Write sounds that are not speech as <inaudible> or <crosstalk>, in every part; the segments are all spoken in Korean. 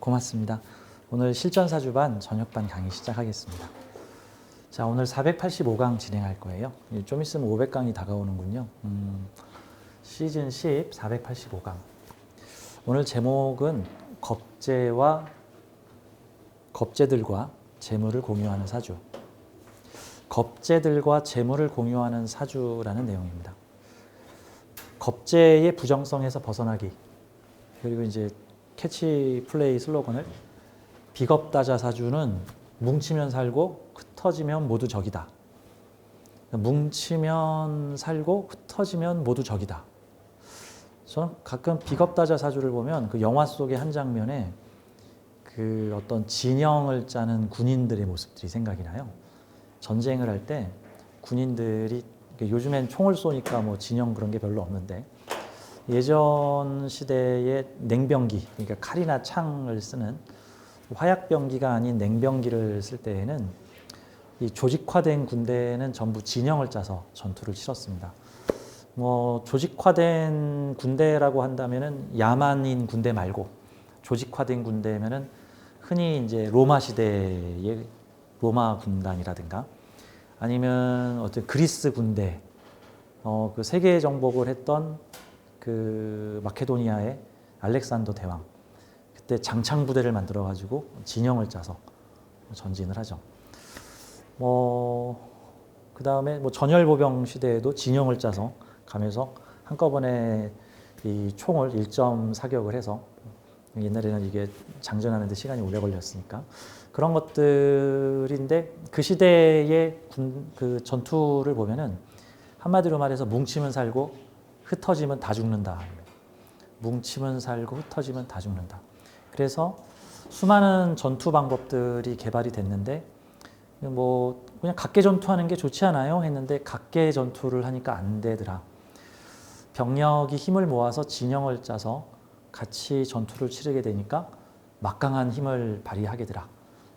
고맙습니다. 오늘 실전사주반 저녁반 강의 시작하겠습니다. 자, 오늘 485강 진행할 거예요. 이제 좀 있으면 500강이 다가오는군요. 음, 시즌 10, 485강. 오늘 제목은 겁재와 겁재들과 재물을 공유하는 사주. 겁재들과 재물을 공유하는 사주라는 내용입니다. 겁재의 부정성에서 벗어나기. 그리고 이제 캐치 플레이 슬로건을 비겁다자 사주는 뭉치면 살고 흩어지면 모두 적이다. 뭉치면 살고 흩어지면 모두 적이다. 저는 가끔 비겁다자 사주를 보면 그 영화 속의 한 장면에 그 어떤 진영을 짜는 군인들의 모습들이 생각이 나요. 전쟁을 할 때 군인들이 요즘엔 총을 쏘니까 뭐 진영 그런 게 별로 없는데 예전 시대의 냉병기, 그러니까 칼이나 창을 쓰는 화약병기가 아닌 냉병기를 쓸 때에는 이 조직화된 군대는 전부 진영을 짜서 전투를 치렀습니다. 뭐 조직화된 군대라고 한다면은 야만인 군대 말고 조직화된 군대면은 흔히 이제 로마 시대의 로마 군단이라든가 아니면 어떤 그리스 군대, 어, 그 세계 정복을 했던 그 마케도니아의 알렉산더 대왕 그때 장창 부대를 만들어 가지고 진영을 짜서 전진을 하죠. 뭐 그 다음에 뭐 전열보병 시대에도 진영을 짜서 가면서 한꺼번에 이 총을 1점 사격을 해서 옛날에는 이게 장전하는데 시간이 오래 걸렸으니까 그런 것들인데 그 시대의 군, 그 전투를 보면은 한마디로 말해서 뭉치면 살고 흩어지면 다 죽는다. 뭉치면 살고 흩어지면 다 죽는다. 그래서 수많은 전투 방법들이 개발이 됐는데 뭐 그냥 각계 전투하는 게 좋지 않아요? 했는데 각계 전투를 하니까 안 되더라. 병력이 힘을 모아서 진영을 짜서 같이 전투를 치르게 되니까 막강한 힘을 발휘하게 되라.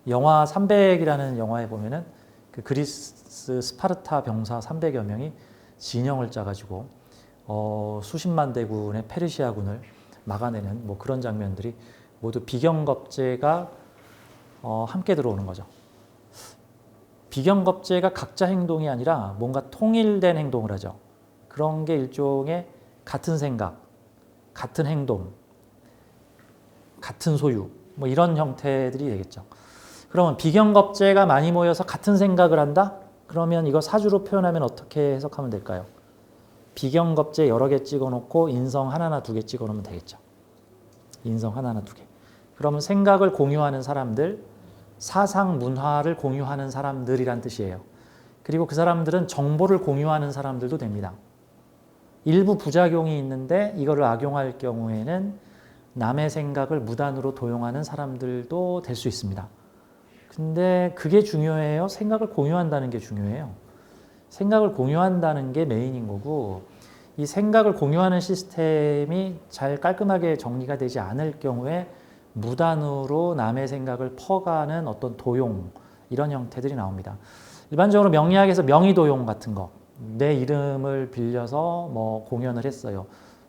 영화 300이라는 영화에 보면은 그 그리스 스파르타 병사 300여 명이 진영을 짜가지고 어, 수십만 대군의 페르시아군을 막아내는 뭐 그런 장면들이 모두 비경겁제가 어, 함께 들어오는 거죠. 비경겁제가 각자 행동이 아니라 뭔가 통일된 행동을 하죠. 그런 게 일종의 같은 생각, 같은 행동, 같은 소유, 뭐 이런 형태들이 되겠죠. 그러면 비경겁제가 많이 모여서 같은 생각을 한다? 그러면 이거 사주로 표현하면 어떻게 해석하면 될까요? 비경겁제 여러 개 찍어놓고 인성 하나나 두 개 찍어놓으면 되겠죠. 인성 하나나 두 개. 그러면 생각을 공유하는 사람들, 사상 문화를 공유하는 사람들이란 뜻이에요. 그리고 그 사람들은 정보를 공유하는 사람들도 됩니다. 일부 부작용이 있는데 이거를 악용할 경우에는 남의 생각을 무단으로 도용하는 사람들도 될 수 있습니다. 근데 그게 중요해요? 생각을 공유한다는 게 중요해요. 생각을 공유한다는 게 메인인 거고 이 생각을 공유하는 시스템이 잘 깔끔하게 정리가 되지 않을 경우에 무단으로 남의 생각을 퍼가는 어떤 도용 이런 형태들이 나옵니다. 일반적으로 명리학에서 명의도용 같은 거, 내 이름을 빌려서 뭐 공연을 했어요.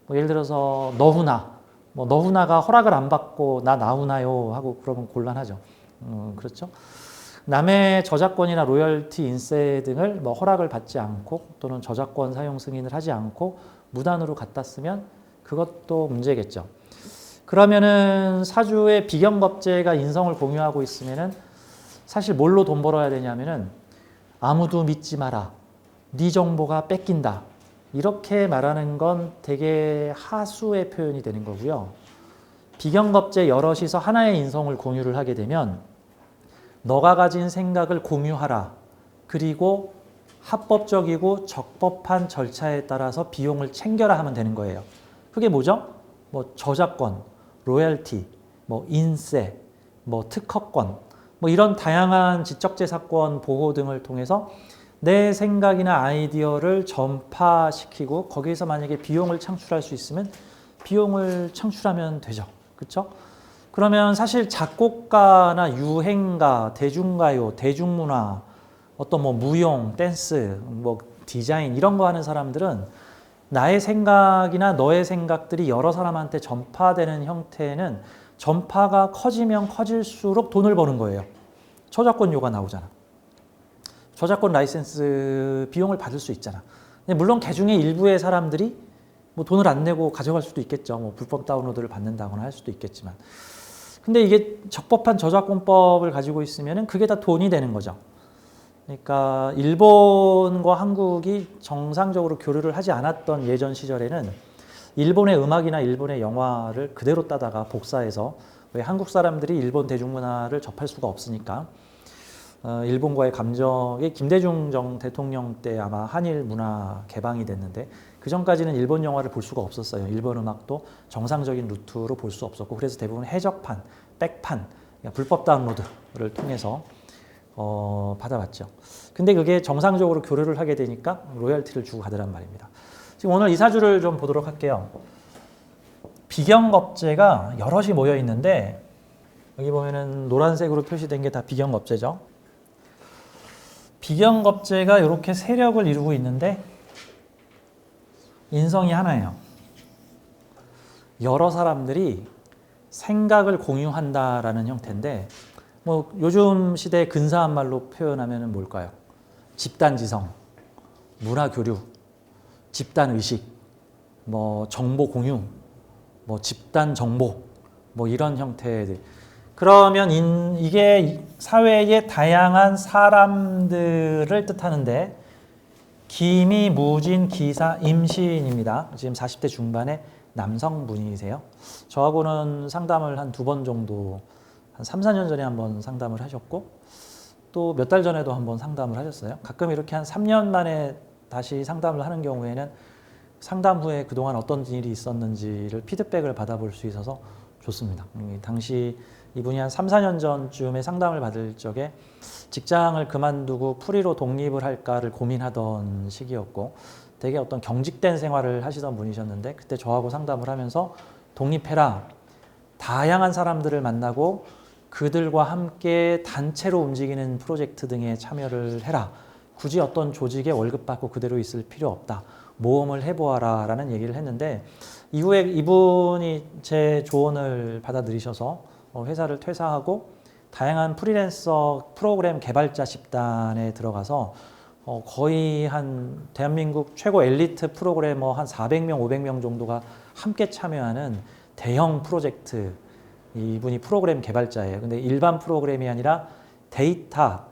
뭐 예를 들어서 너훈아, 뭐 너훈아가 허락을 안 받고 나 나훈아요 하고 그러면 곤란하죠. 음, 그렇죠? 남의 저작권이나 로열티 인세 등을 뭐 허락을 받지 않고 또는 저작권 사용 승인을 하지 않고 무단으로 갖다 쓰면 그것도 문제겠죠. 그러면은 사주의 비경겁제가 인성을 공유하고 있으면은 사실 뭘로 돈 벌어야 되냐면은 아무도 믿지 마라. 네 정보가 뺏긴다. 이렇게 말하는 건 되게 하수의 표현이 되는 거고요. 비경겁제 여럿이서 하나의 인성을 공유를 하게 되면 너가 가진 생각을 공유하라. 그리고 합법적이고 적법한 절차에 따라서 비용을 챙겨라 하면 되는 거예요. 그게 뭐죠? 뭐 저작권, 로열티, 뭐 인세, 뭐 특허권, 뭐 이런 다양한 지적재산권 보호 등을 통해서 내 생각이나 아이디어를 전파시키고 거기에서 만약에 비용을 창출할 수 있으면 비용을 창출하면 되죠. 그렇죠? 그러면 사실 작곡가나 유행가, 대중가요, 대중문화 어떤 뭐 무용, 댄스, 뭐 디자인 이런 거 하는 사람들은 나의 생각이나 너의 생각들이 여러 사람한테 전파되는 형태는 전파가 커지면 커질수록 돈을 버는 거예요. 저작권료가 나오잖아. 저작권 라이센스 비용을 받을 수 있잖아. 물론 개 중에 일부의 사람들이 뭐 돈을 안 내고 가져갈 수도 있겠죠. 뭐 불법 다운로드를 받는다거나 할 수도 있겠지만. 근데 이게 적법한 저작권법을 가지고 있으면은 그게 다 돈이 되는 거죠. 그러니까 일본과 한국이 정상적으로 교류를 하지 않았던 예전 시절에는 일본의 음악이나 일본의 영화를 그대로 따다가 복사해서 왜 한국 사람들이 일본 대중문화를 접할 수가 없으니까 어, 일본과의 감정이 김대중 정 대통령 때 아마 한일 문화 개방이 됐는데 그 전까지는 일본 영화를 볼 수가 없었어요. 일본 음악도 정상적인 루트로 볼 수 없었고 그래서 대부분 해적판, 백판, 그러니까 불법 다운로드를 통해서 어, 받아봤죠. 근데 그게 정상적으로 교류를 하게 되니까 로열티를 주고 가더란 말입니다. 지금 오늘 이 사주를 좀 보도록 할게요. 비경겁제가 여럿이 모여 있는데 여기 보면은 노란색으로 표시된 게 다 비경겁제죠. 비경겁제가 이렇게 세력을 이루고 있는데 인성이 하나예요. 여러 사람들이 생각을 공유한다라는 형태인데 뭐 요즘 시대의 근사한 말로 표현하면 뭘까요? 집단지성, 문화교류, 집단의식, 뭐 정보 공유, 뭐 집단 정보, 뭐 이런 형태들. 그러면 인, 이게 사회의 다양한 사람들을 뜻하는데 기미, 무진, 기사, 임신입니다. 지금 40대 중반의 남성분이세요. 저하고는 상담을 한 두 번 정도 한 3, 4년 전에 한 번 상담을 하셨고 또 몇 달 전에도 한 번 상담을 하셨어요. 가끔 이렇게 한 3년 만에 다시 상담을 하는 경우에는 상담 후에 그동안 어떤 일이 있었는지를 피드백을 받아볼 수 있어서 좋습니다. 음, 당시 이분이 한 3, 4년 전쯤에 상담을 받을 적에 직장을 그만두고 프리로 독립을 할까를 고민하던 시기였고 되게 어떤 경직된 생활을 하시던 분이셨는데 그때 저하고 상담을 하면서 독립해라. 다양한 사람들을 만나고 그들과 함께 단체로 움직이는 프로젝트 등에 참여를 해라. 굳이 어떤 조직에 월급 받고 그대로 있을 필요 없다. 모험을 해보아라. 라는 얘기를 했는데 이후에 이분이 제 조언을 받아들이셔서 어, 회사를 퇴사하고 다양한 프리랜서 프로그램 개발자 집단에 들어가서 어, 거의 한 대한민국 최고 엘리트 프로그래머 한 400명, 500명 정도가 함께 참여하는 대형 프로젝트 이분이 프로그램 개발자예요. 근데 일반 프로그램이 아니라 데이터를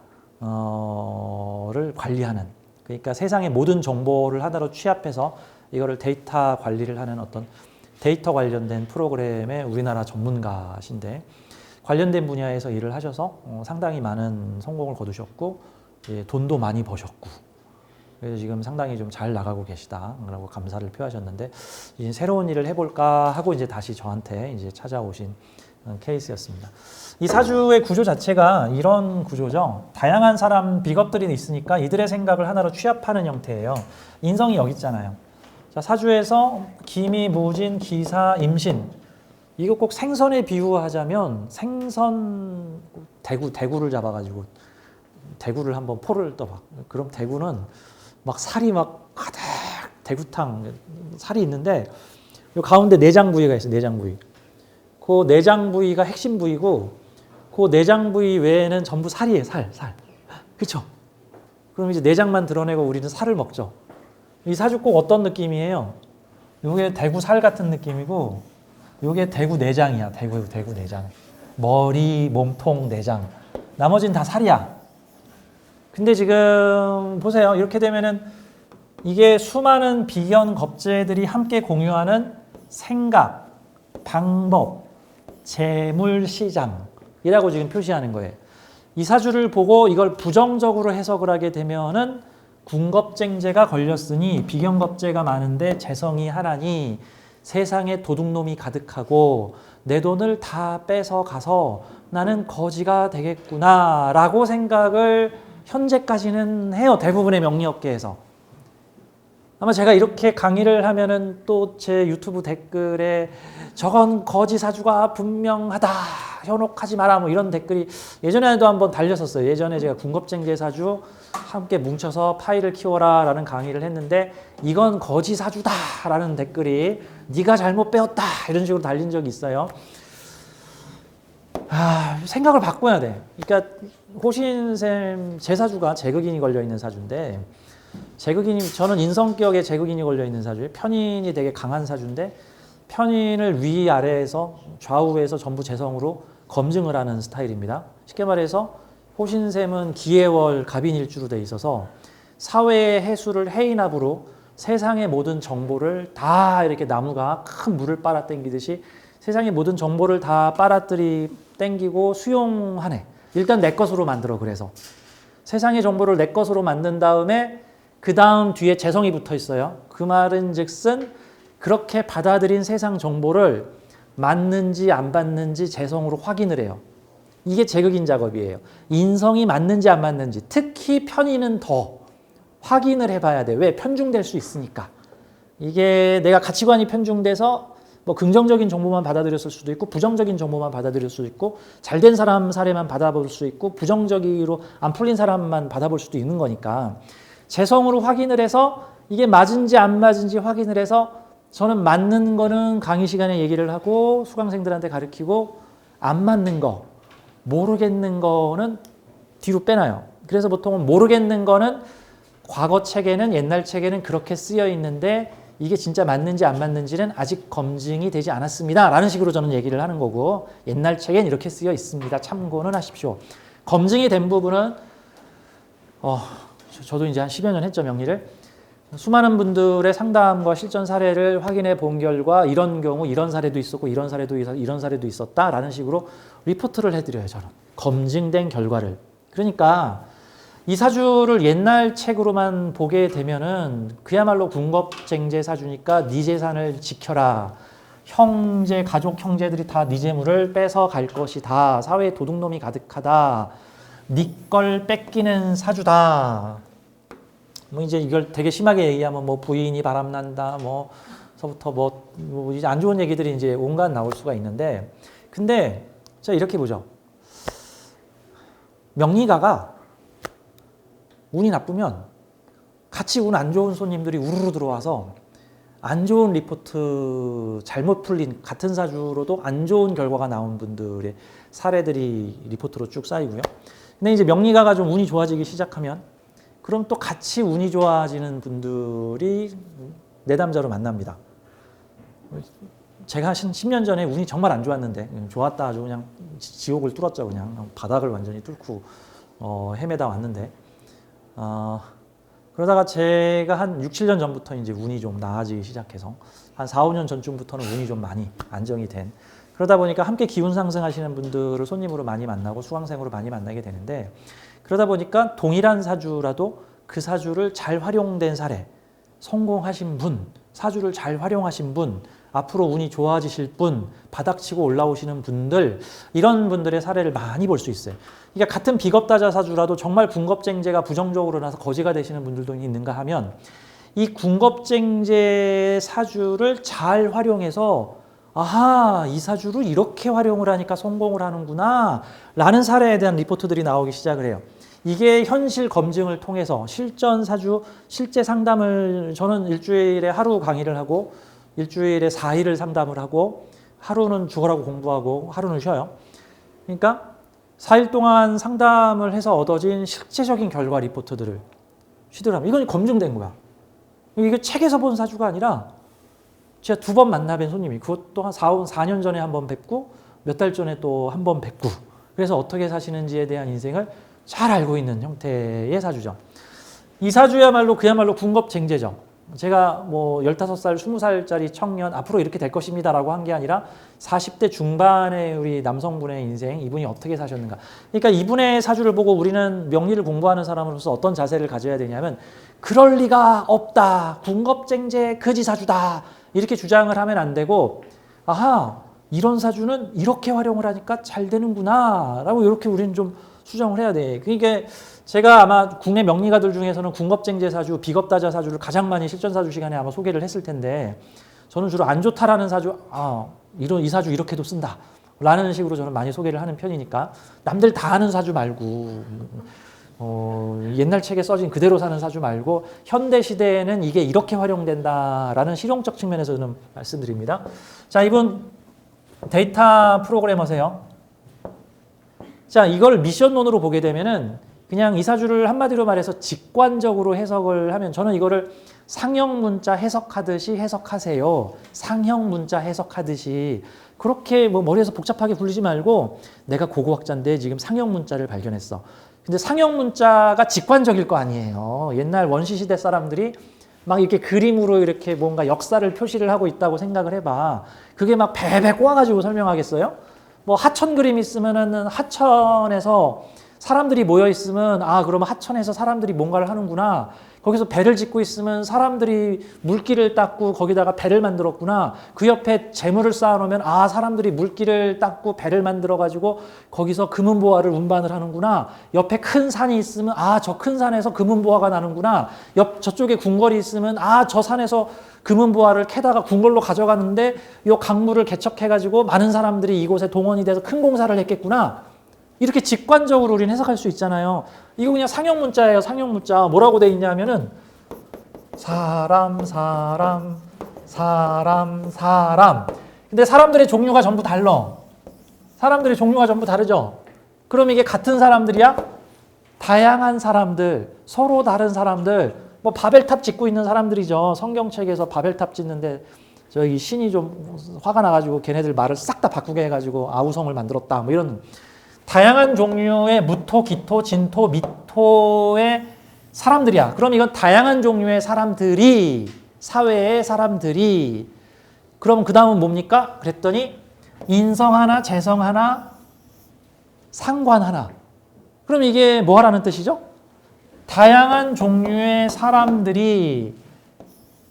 관리하는 그러니까 세상의 모든 정보를 하나로 취합해서 이거를 데이터 관리를 하는 어떤 데이터 관련된 프로그램의 우리나라 전문가신데 관련된 분야에서 일을 하셔서 어, 상당히 많은 성공을 거두셨고 예, 돈도 많이 버셨고 그래서 지금 상당히 좀 잘 나가고 계시다라고 감사를 표하셨는데 이제 새로운 일을 해볼까 하고 이제 다시 저한테 이제 찾아오신 어, 케이스였습니다. 이 사주의 구조 자체가 이런 구조죠. 다양한 사람 비겁들이 있으니까 이들의 생각을 하나로 취합하는 형태예요. 인성이 여기 있잖아요. 자, 사주에서 기미, 무진, 기사, 임신 이거 꼭 생선에 비유하자면 생선 대구 대구를 잡아 가지고 대구를 한번 포를 떠봐. 그럼 대구는 막 살이 막 가득 대구탕 살이 있는데 요 가운데 내장 부위가 있어. 내장 부위. 그 내장 부위가 핵심 부위고 그 내장 부위 외에는 전부 살이에요. 살, 살. 그렇죠? 그럼 이제 내장만 드러내고 우리는 살을 먹죠. 이 사주 꼭 어떤 느낌이에요? 요게 대구 살 같은 느낌이고 요게 대구 내장이야. 대구 대구 내장. 머리, 몸통, 내장. 나머지는 다 살이야. 근데 지금 보세요. 이렇게 되면은 이게 수많은 비견 겁재들이 함께 공유하는 생각, 방법, 재물 시장이라고 지금 표시하는 거예요. 이 사주를 보고 이걸 부정적으로 해석을 하게 되면은 군겁쟁제가 걸렸으니 비견겁제가 많은데 재성이 하나니 세상에 도둑놈이 가득하고 내 돈을 다 뺏어 가서 나는 거지가 되겠구나라고 생각을 현재까지는 해요. 대부분의 명리업계에서. 아마 제가 이렇게 강의를 하면은 또 제 유튜브 댓글에 저건 거지 사주가 분명하다 현혹하지 마라 뭐 이런 댓글이 예전에도 한번 달렸었어요. 예전에 제가 군겁쟁제 사주 함께 뭉쳐서 파일을 키워라 라는 강의를 했는데 이건 거지 사주다 라는 댓글이 네가 잘못 배웠다 이런 식으로 달린 적이 있어요. 아, 생각을 바꿔야 돼. 그러니까 호신쌤 제 사주가 제극인이 걸려 있는 사주인데 제극인이 저는 인성격에 제극인이 걸려 있는 사주예요. 편인이 되게 강한 사주인데 편인을 위 아래에서 좌우에서 전부 재성으로 검증을 하는 스타일입니다. 쉽게 말해서 호신샘은 기해월 갑인일주로 돼 있어서 사회의 해수를 해인압으로 세상의 모든 정보를 다 이렇게 나무가 큰 물을 빨아 당기듯이 세상의 모든 정보를 다 빨아들이 땡기고 수용하네. 일단 내 것으로 만들어 그래서 세상의 정보를 내 것으로 만든 다음에 그 다음 뒤에 재성이 붙어 있어요. 그 말은 즉슨 그렇게 받아들인 세상 정보를 맞는지 안 맞는지 재성으로 확인을 해요. 이게 제극인 작업이에요. 인성이 맞는지 안 맞는지, 특히 편의는 더 확인을 해봐야 돼. 왜? 편중될 수 있으니까. 이게 내가 가치관이 편중돼서 뭐 긍정적인 정보만 받아들였을 수도 있고 부정적인 정보만 받아들일 수도 있고 잘된 사람 사례만 받아볼 수 있고 부정적으로 안 풀린 사람만 받아볼 수도 있는 거니까 재성으로 확인을 해서 이게 맞은지 안 맞은지 확인을 해서 저는 맞는 거는 강의 시간에 얘기를 하고 수강생들한테 가르치고 안 맞는 거 모르겠는 거는 뒤로 빼놔요. 그래서 보통은 모르겠는 거는 과거 책에는 옛날 책에는 그렇게 쓰여 있는데 이게 진짜 맞는지 안 맞는지는 아직 검증이 되지 않았습니다. 라는 식으로 저는 얘기를 하는 거고 옛날 책엔 이렇게 쓰여 있습니다. 참고는 하십시오. 검증이 된 부분은 어, 저도 이제 한 10여 년 했죠, 명리를. 수많은 분들의 상담과 실전 사례를 확인해 본 결과 이런 경우 이런 사례도 있었고 이런 사례도 있- 이런 사례도 있었다라는 식으로 리포트를 해드려요 저는. 검증된 결과를. 그러니까 이 사주를 옛날 책으로만 보게 되면은 그야말로 군겁쟁제 사주니까 네 재산을 지켜라. 형제 가족 형제들이 다 네 재물을 뺏어 갈 것이다. 사회에 도둑놈이 가득하다 네걸 뺏기는 사주다 뭐 이제 이걸 되게 심하게 얘기하면 뭐 부인이 바람난다 뭐 서부터 뭐, 뭐 이제 안 좋은 얘기들이 이제 온갖 나올 수가 있는데 근데 자 이렇게 보죠 명리가가 운이 나쁘면 같이 운 안 좋은 손님들이 우르르 들어와서 안 좋은 리포트 잘못 풀린 같은 사주로도 안 좋은 결과가 나온 분들의 사례들이 리포트로 쭉 쌓이고요. 근데 이제 명리가가 좀 운이 좋아지기 시작하면 그럼 또 같이 운이 좋아지는 분들이 내담자로 만납니다. 제가 한 10년 전에 운이 정말 안 좋았는데 음, 좋았다 아주 그냥 지- 지옥을 뚫었죠 그냥 바닥을 완전히 뚫고 어, 헤매다 왔는데 어, 그러다가 제가 한 6, 7년 전부터 이제 운이 좀 나아지기 시작해서 한 4, 5년 전쯤부터는 운이 좀 많이 안정이 된 그러다 보니까 함께 기운 상승하시는 분들을 손님으로 많이 만나고 수강생으로 많이 만나게 되는데 그러다 보니까 동일한 사주라도 그 사주를 잘 활용된 사례, 성공하신 분, 사주를 잘 활용하신 분, 앞으로 운이 좋아지실 분, 바닥치고 올라오시는 분들, 이런 분들의 사례를 많이 볼 수 있어요. 그러니까 같은 비겁다자 사주라도 정말 군겁쟁제가 부정적으로 나서 거지가 되시는 분들도 있는가 하면 이 군겁쟁제 사주를 잘 활용해서 아하, 이 사주를 이렇게 활용을 하니까 성공을 하는구나 라는 사례에 대한 리포트들이 나오기 시작을 해요. 이게 현실 검증을 통해서 실전 사주, 실제 상담을 저는 일주일에 하루 강의를 하고 일주일에 4일을 상담을 하고 하루는 죽어라고 공부하고 하루는 쉬어요. 그러니까 4일 동안 상담을 해서 얻어진 실제적인 결과 리포트들을 쉬더라면 이건 검증된 거야. 이게 책에서 본 사주가 아니라 제가 두 번 만나 뵌 손님이 그것도 한 4, 4년 전에 한 번 뵙고 몇 달 전에 또 한 번 뵙고 그래서 어떻게 사시는지에 대한 인생을 잘 알고 있는 형태의 사주죠. 이 사주야말로 그야말로 군겁쟁제죠. 제가 뭐 15살, 20살짜리 청년 앞으로 이렇게 될 것입니다 라고 한 게 아니라 40대 중반의 우리 남성분의 인생 이분이 어떻게 사셨는가. 그러니까 이분의 사주를 보고 우리는 명리를 공부하는 사람으로서 어떤 자세를 가져야 되냐면 그럴 리가 없다. 군겁쟁제 거지 사주다. 이렇게 주장을 하면 안 되고 아하 이런 사주는 이렇게 활용을 하니까 잘 되는구나라고 이렇게 우리는 좀 수정을 해야 돼. 그러니까 제가 아마 국내 명리가들 중에서는 궁겁쟁제 사주, 비겁다자 사주를 가장 많이 실전 사주 시간에 아마 소개를 했을 텐데 저는 주로 안 좋다라는 사주, 아, 이런 이 사주 이렇게도 쓴다. 라는 식으로 저는 많이 소개를 하는 편이니까 남들 다 아는 사주 말고 어, 옛날 책에 써진 그대로 사는 사주 말고 현대 시대에는 이게 이렇게 활용된다라는 실용적 측면에서 저는 말씀드립니다. 자, 이분 데이터 프로그래머세요. 자, 이걸 미션론으로 보게 되면은 그냥 이 사주를 한마디로 말해서 직관적으로 해석을 하면 저는 이거를 상형 문자 해석하듯이 해석하세요. 상형 문자 해석하듯이 그렇게 뭐 머리에서 복잡하게 굴리지 말고 내가 고고학자인데 지금 상형 문자를 발견했어. 근데 상형 문자가 직관적일 거 아니에요. 옛날 원시 시대 사람들이 막 이렇게 그림으로 이렇게 뭔가 역사를 표시를 하고 있다고 생각을 해봐. 그게 막 배배 꼬아가지고 설명하겠어요? 뭐 하천 그림 있으면은 하천에서 사람들이 모여 있으면 아 그러면 하천에서 사람들이 뭔가를 하는구나. 거기서 배를 짓고 있으면 사람들이 물길을 닦고 거기다가 배를 만들었구나. 그 옆에 재물을 쌓아놓으면 아 사람들이 물길을 닦고 배를 만들어 가지고 거기서 금은보화를 운반을 하는구나. 옆에 큰 산이 있으면 아 저 큰 산에서 금은보화가 나는구나. 옆 저쪽에 궁궐이 있으면 아 저 산에서 금은보화를 캐다가 궁궐로 가져가는데 요 강물을 개척해 가지고 많은 사람들이 이곳에 동원이 돼서 큰 공사를 했겠구나. 이렇게 직관적으로 우리는 해석할 수 있잖아요. 이거 그냥 상형 문자예요. 상형 문자. 뭐라고 돼 있냐면은 사람 사람 사람 사람. 근데 사람들의 종류가 전부 달라. 사람들의 종류가 전부 다르죠. 그럼 이게 같은 사람들이야? 다양한 사람들, 서로 다른 사람들, 뭐 바벨탑 짓고 있는 사람들이죠. 성경책에서 바벨탑 짓는데 저기 신이 좀 화가 나가지고 걔네들 말을 싹 다 바꾸게 해가지고 아우성을 만들었다. 뭐 이런 다양한 종류의 무토, 기토, 진토, 미토의 사람들이야. 그럼 이건 다양한 종류의 사람들이 사회의 사람들이 그럼 그 다음은 뭡니까? 그랬더니 인성 하나, 재성 하나, 상관 하나. 그럼 이게 뭐 하라는 뜻이죠? 다양한 종류의 사람들이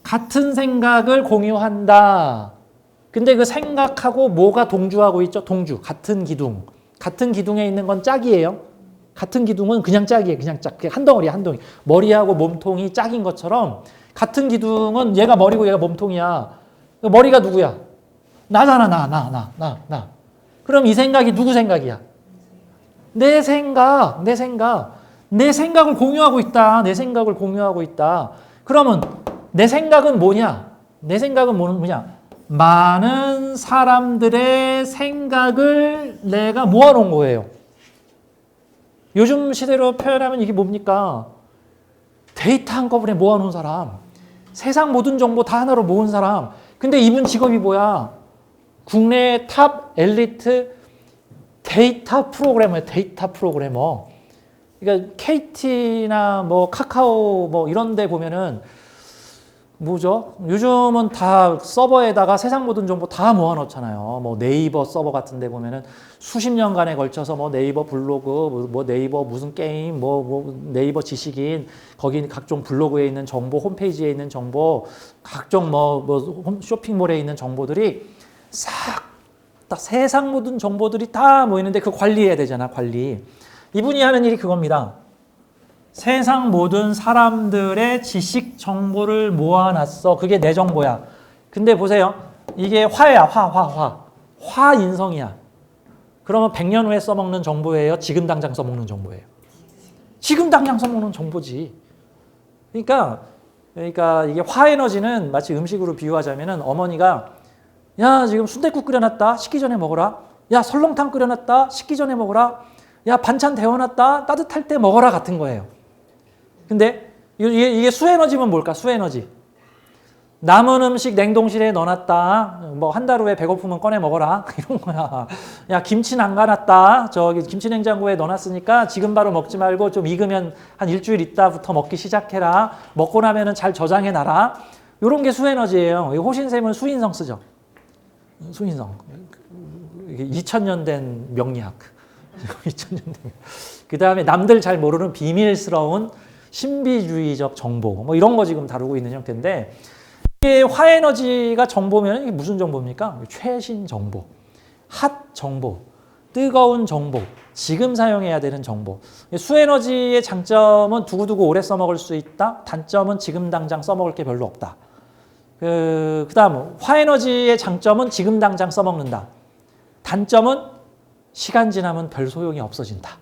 같은 생각을 공유한다. 근데 그 생각하고 뭐가 동주하고 있죠? 동주. 같은 기둥. 같은 기둥에 있는 건 짝이에요. 같은 기둥은 그냥 짝이에요. 그냥 짝. 한 덩어리 한 덩이. 머리하고 몸통이 짝인 것처럼 같은 기둥은 얘가 머리고 얘가 몸통이야. 머리가 누구야? 나잖아. 나, 나, 나, 나, 나. 그럼 이 생각이 누구 생각이야? 내 생각, 내 생각. 내 생각을 공유하고 있다. 내 생각을 공유하고 있다. 그러면 내 생각은 뭐냐? 내 생각은 뭐냐? 많은 사람들의 생각을 내가 모아놓은 거예요. 요즘 시대로 표현하면 이게 뭡니까? 데이터 한꺼번에 모아놓은 사람. 세상 모든 정보 다 하나로 모은 사람. 근데 이분 직업이 뭐야? 국내 탑 엘리트 데이터 프로그래머예요. 데이터 프로그래머. 그러니까 KT나 뭐 카카오 뭐 이런 데 보면은 뭐죠? 요즘은 다 서버에다가 세상 모든 정보 다 모아놓잖아요. 뭐 네이버 서버 같은 데 보면은 수십 년간에 걸쳐서 뭐 네이버 블로그, 뭐 네이버 무슨 게임, 뭐, 뭐 네이버 지식인, 거기 각종 블로그에 있는 정보, 홈페이지에 있는 정보, 각종 뭐, 뭐 쇼핑몰에 있는 정보들이 싹 다 세상 모든 정보들이 다 모이는데 그 관리해야 되잖아, 관리. 이분이 하는 일이 그겁니다. 세상 모든 사람들의 지식 정보를 모아놨어. 그게 내 정보야. 근데 보세요. 이게 화야, 화, 화, 화. 화 인성이야. 그러면 100년 후에 써먹는 정보예요? 지금 당장 써먹는 정보예요? 지금 당장 써먹는 정보지. 그러니까, 그러니까 이게 화 에너지는 마치 음식으로 비유하자면은 어머니가 야, 지금 순댓국 끓여놨다. 식기 전에 먹어라. 야, 설렁탕 끓여놨다. 식기 전에 먹어라. 야, 반찬 데워놨다. 따뜻할 때 먹어라. 같은 거예요. 근데 이게, 수에너지면 뭘까? 수에너지. 남은 음식 냉동실에 넣어놨다. 뭐 한 달 후에 배고프면 꺼내 먹어라. <laughs> 이런 거야. 야 김치 남가놨다. 저기 김치 냉장고에 넣어놨으니까 지금 바로 먹지 말고 좀 익으면 한 일주일 있다부터 먹기 시작해라. 먹고 나면은 잘 저장해 놔라. 이런 게 수에너지예요. 호신샘은 수인성 쓰죠. 수인성. 2000년 된 명리학. <laughs> 2000년 된. 그 다음에 남들 잘 모르는 비밀스러운 신비주의적 정보 뭐 이런 거 지금 다루고 있는 형태인데 이게 화에너지가 정보면 이게 무슨 정보입니까? 최신 정보, 핫 정보. 뜨거운 정보, 지금 사용해야 되는 정보. 수에너지의 장점은 두고두고 오래 써먹을 수 있다. 단점은 지금 당장 써먹을 게 별로 없다. 그, 그 다음, 화에너지의 장점은 지금 당장 써먹는다. 단점은 시간 지나면 별 소용이 없어진다.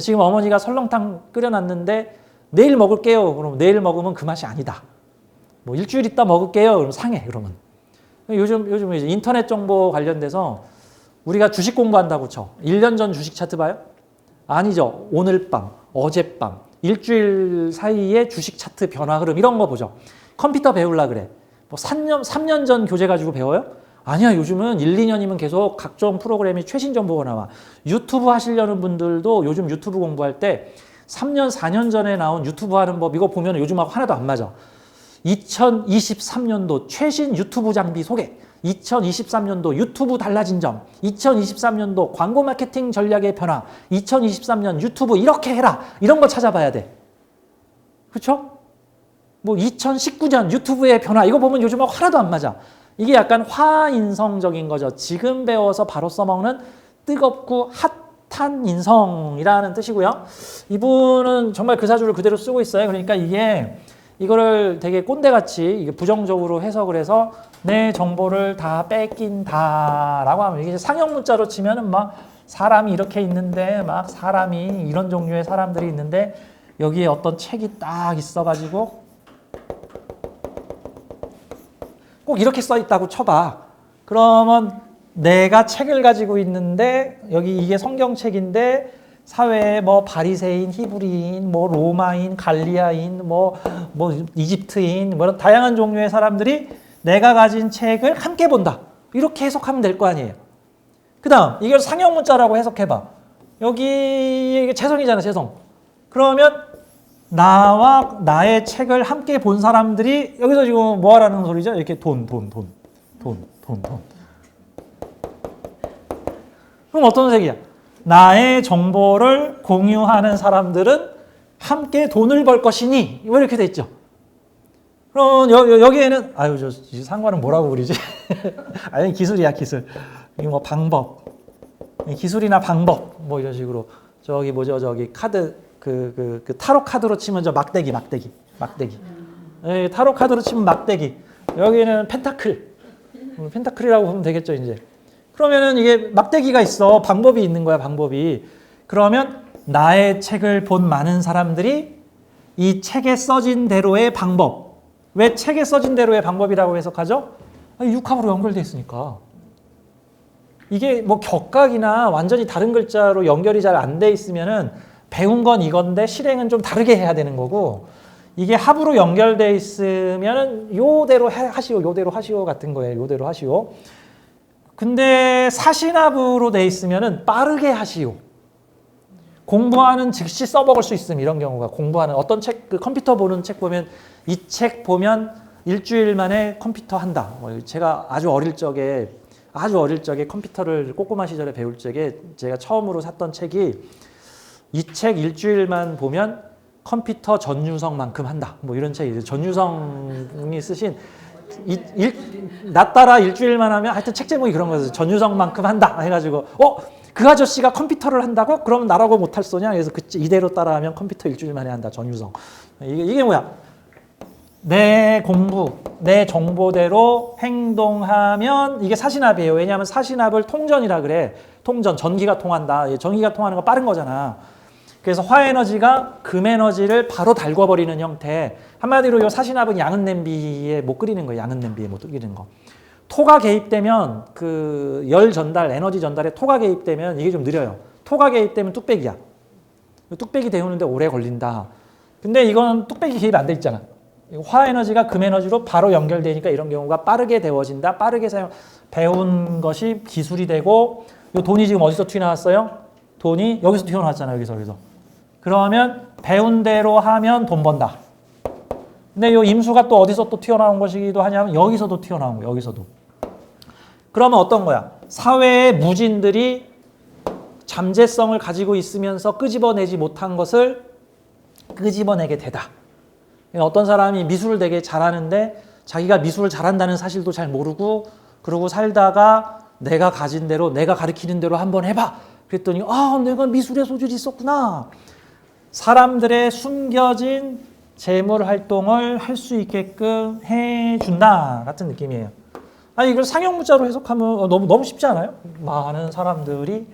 지금 어머니가 설렁탕 끓여놨는데 내일 먹을게요. 그럼 내일 먹으면 그 맛이 아니다. 뭐 일주일 있다 먹을게요. 그럼 상해. 그러면. 요즘, 요즘 이제 인터넷 정보 관련돼서 우리가 주식 공부한다고 쳐. 1년 전 주식 차트 봐요? 아니죠. 오늘 밤, 어젯밤, 일주일 사이에 주식 차트 변화 흐름 이런 거 보죠. 컴퓨터 배울라 그래. 뭐 3년, 3년 전 교재 가지고 배워요? 아니야. 요즘은 1, 2년이면 계속 각종 프로그램이 최신 정보가 나와. 유튜브 하시려는 분들도 요즘 유튜브 공부할 때 3년, 4년 전에 나온 유튜브 하는 법 이거 보면 요즘하고 하나도 안 맞아. 2023년도 최신 유튜브 장비 소개. 2023년도 유튜브 달라진 점, 2023년도 광고 마케팅 전략의 변화, 2023년 유튜브 이렇게 해라. 이런 거 찾아봐야 돼. 그렇죠? 뭐 2019년 유튜브의 변화 이거 보면 요즘하고 하나도 안 맞아. 이게 약간 화인성적인 거죠. 지금 배워서 바로 써먹는 뜨겁고 핫 한 인성이라는 뜻이고요. 이분은 정말 그 사주를 그대로 쓰고 있어요. 그러니까 이게 이거를 되게 꼰대같이 이게 부정적으로 해석을 해서 내 정보를 다 뺏긴다라고 하면 이게 상형 문자로 치면은 막 사람이 이렇게 있는데 막 사람이 이런 종류의 사람들이 있는데 여기에 어떤 책이 딱 있어가지고 꼭 이렇게 써 있다고 쳐봐. 그러면 내가 책을 가지고 있는데 여기 이게 성경책인데 사회에 뭐 바리새인, 히브리인, 뭐 로마인, 갈리아인, 뭐, 뭐 이집트인, 뭐 다양한 종류의 사람들이 내가 가진 책을 함께 본다. 이렇게 해석하면 될 거 아니에요. 그 다음, 이걸 상형 문자라고 해석해 봐. 여기 이게 채성이잖아, 채성. 그러면 나와 나의 책을 함께 본 사람들이 여기서 지금 뭐 하라는 소리죠? 이렇게 돈, 돈, 돈, 돈, 돈, 돈. 그럼 어떤 색이야? 나의 정보를 공유하는 사람들은 함께 돈을 벌 것이니 왜 이렇게 돼 있죠? 그럼 여, 여 기에는 아유 저 상관은 뭐라고 그러지? <laughs> 아니 기술이야 기술. 이게 뭐 방법, 기술이나 방법 뭐 이런 식으로 저기 뭐죠 저기 카드 그, 그, 그 타로 카드로 치면 저 막대기 막대기 막대기. 예, 타로 카드로 치면 막대기. 여기는 펜타클. 음, 펜타클이라고 보면 되겠죠 이제. 그러면은 이게 막대기가 있어. 방법이 있는 거야, 방법이. 그러면 나의 책을 본 많은 사람들이 이 책에 써진 대로의 방법. 왜 책에 써진 대로의 방법이라고 해석하죠? 육합으로 연결돼 있으니까. 이게 뭐 격각이나 완전히 다른 글자로 연결이 잘 안 돼 있으면은 배운 건 이건데 실행은 좀 다르게 해야 되는 거고 이게 합으로 연결돼 있으면은 요대로 하시오, 요대로 하시오 같은 거예요. 요대로 하시오. 근데 사신합으로 돼 있으면은 빠르게 하시오. 공부하는 즉시 써먹을 수 있음 이런 경우가 공부하는 어떤 책, 그 컴퓨터 보는 책 보면 이 책 보면 일주일 만에 컴퓨터 한다. 뭐 제가 아주 어릴 적에 아주 어릴 적에 컴퓨터를 꼬꼬마 시절에 배울 적에 제가 처음으로 샀던 책이 이 책 일주일만 보면 컴퓨터 전유성만큼 한다. 뭐 이런 책이 전유성이 쓰신 일, 일, 나 따라 일주일만 하면 하여튼 책 제목이 그런 거였어요. 전유성만큼 한다 해가지고 어? 그 아저씨가 컴퓨터를 한다고? 그럼 나라고 못할 소냐? 그래서 그 이대로 따라하면 컴퓨터 일주일 만에 한다. 전유성. 이게, 이게 뭐야? 내 공부, 내 정보대로 행동하면 이게 사신합이에요. 왜냐하면 사신합을 통전이라 그래. 통전, 전기가 통한다. 전기가 통하는 거 빠른 거잖아. 그래서 화에너지가 금에너지를 바로 달궈버리는 형태. 한마디로 이 사신합은 양은 냄비에 못 끓이는 거예요. 양은 냄비에 못 끓이는 거. 토가 개입되면 그 열 전달, 에너지 전달에 토가 개입되면 이게 좀 느려요. 토가 개입되면 뚝배기야. 뚝배기 데우는데 오래 걸린다. 근데 이건 뚝배기 개입 안 돼 있잖아. 화에너지가 금에너지로 바로 연결되니까 이런 경우가 빠르게 데워진다. 빠르게 사용, 배운 것이 기술이 되고 이 돈이 지금 어디서 튀어나왔어요? 돈이 여기서 튀어나왔잖아요. 여기서 여기서. 그러면 배운 대로 하면 돈 번다. 근데 이 임수가 또 어디서 또 튀어나온 것이기도 하냐면 여기서도 튀어나온 거예요. 여기서도. 그러면 어떤 거야? 사회의 무진들이 잠재성을 가지고 있으면서 끄집어내지 못한 것을 끄집어내게 되다. 어떤 사람이 미술을 되게 잘하는데 자기가 미술을 잘한다는 사실도 잘 모르고 그러고 살다가 내가 가진 대로 내가 가르치는 대로 한번 해봐. 그랬더니 아 내가 미술의 소질이 있었구나. 사람들의 숨겨진 재물 활동을 할 수 있게끔 해준다 같은 느낌이에요. 아니 이걸 상형 문자로 해석하면 어, 너무 너무 쉽지 않아요? 많은 사람들이